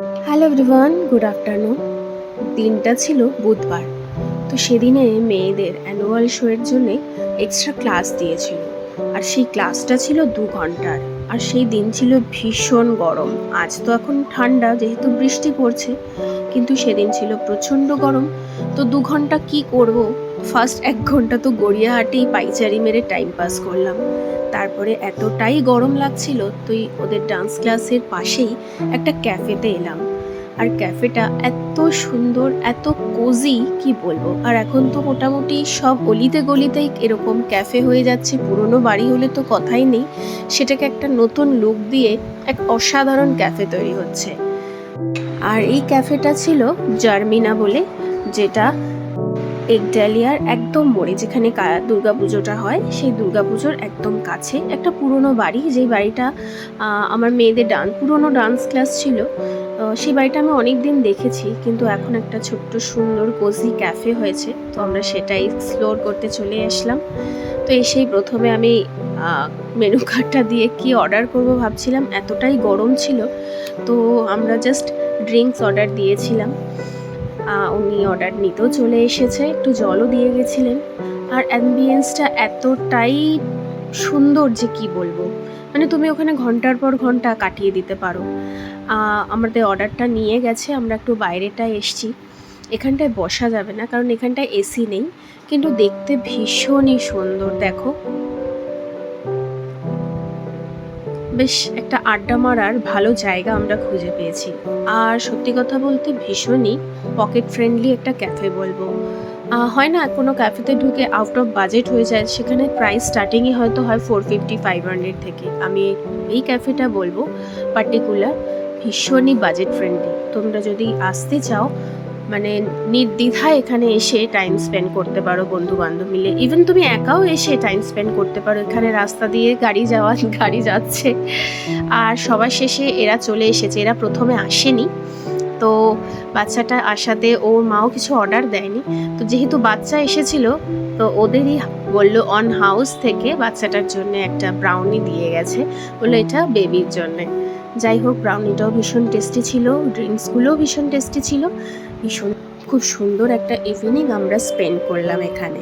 Hello everyone good afternoon দিনটা ছিল বুধবার। তো সেদিনে মেয়েদের অ্যানুয়াল শো এর জন্যে এক্সট্রা ক্লাস দিয়েছিল। আর সেই ক্লাসটা ছিল দু ঘণ্টার। আর সেই দিন ছিল ভীষণ গরম। আজ তো এখন ঠান্ডা, যেহেতু বৃষ্টি পড়ছে, কিন্তু সেদিন ছিল প্রচণ্ড গরম। তো দু ঘণ্টা কি করব? ফার্স্ট এক ঘণ্টা তো গড়িয়াহাটেই পাইচারি মেরে টাইম পাস করলাম। তারপরে এতটাই গরম লাগছিল, তুই ওদের ডান্স ক্লাসের পাশেই একটা ক্যাফেতে এলাম। আর ক্যাফেটা এত সুন্দর, এত কোজি কি বলব? আর এখন তো মোটামুটি সব গলিতে গলিতেই এরকম ক্যাফে হয়ে যাচ্ছে, পুরনো বাড়ি হলে তো কথাই নেই। সেটাকে একটা নতুন লুক দিয়ে এক অসাধারণ ক্যাফে তৈরি হচ্ছে। আর এই ক্যাফেটা ছিল জার্মিনা বলে, যেটা একডালিয়ার একদম মোড়ে, যেখানে কা- দুর্গাপুজোটা হয়, সেই দুর্গা পুজোর একদম কাছে। একটা পুরনো বাড়ি, যেই বাড়িটা আমার মেয়েদের ডান্স পুরনো ডান্স ক্লাস ছিল। সেই বাড়িটা আমি অনেক দিন দেখেছি, কিন্তু এখন একটা ছোট্ট সুন্দর কোজি ক্যাফে হয়েছে। তো আমরা সেটাই এক্সপ্লোর করতে চলে আসলাম। তো এসেই প্রথমে আমি মেনু কার্ডটা দিয়ে কি অর্ডার করব ভাবছিলাম, এতটাই গরম ছিল। তো আমরা জাস্ট ড্রিঙ্কস অর্ডার দিয়েছিলাম। উনি অর্ডার নিতেও চলে এসেছে, একটু জলও দিয়ে গেছিলেন। আর অ্যাম্বিয়েন্সটা এতটাই সুন্দর যে কি বলব। মানে তুমি ওখানে ঘণ্টার পর ঘণ্টা কাটিয়ে দিতে পারো। আমাদের অর্ডারটা নিয়ে গেছে, আমরা একটু বাইরেটায় এসছি। এখানটায় বসা যাবে না, কারণ এখানটায় এসি নেই, কিন্তু দেখতে ভীষণই সুন্দর, দেখো। বেশ, একটা আড্ডা মারার ভালো জায়গা আমরা খুঁজে পেয়েছি। আর সত্যি কথা বলতে ভীষণই পকেট ফ্রেন্ডলি একটা ক্যাফে বলব। হয় না, কোনো ক্যাফেতে ঢুকে আউট অফ বাজেট হয়ে যায়, সেখানে প্রাইস স্টার্টিংই হয়তো হয় ফোর ফিফটি ফাইভ হান্ড্রেড থেকে। আমি এই ক্যাফেটা বলব পার্টিকুলার ভীষণই বাজেট ফ্রেন্ডলি তোমরা যদি আসতে চাও মানে নির্দ্বিধায় এখানে এসে টাইম স্পেন্ড করতে পারো বন্ধু বান্ধব মিলে। ইভেন তুমি একাও এসে টাইম স্পেন্ড করতে পারো, এখানে রাস্তা দিয়ে গাড়ি যাওয়া, গাড়ি যাচ্ছে। আর সবার শেষে এরা চলে এসেছে, এরা প্রথমে আসেনি। তো বাচ্চাটা আসাতে ওর মাও কিছু অর্ডার দেয়নি। তো যেহেতু বাচ্চা এসেছিল, তো ওদেরই বলল অন হাউস থেকে বাচ্চাটার জন্য একটা ব্রাউনি দিয়ে গেছে। বলল এটা বেবির জন্যে। যাই হোক ব্রাউনিটাও ভীষণ টেস্টি ছিল ড্রিঙ্কসগুলোও ভীষণ টেস্টি ছিল। ভীষণ, খুব সুন্দর একটা ইভিনিং আমরা স্পেন্ড করলাম এখানে।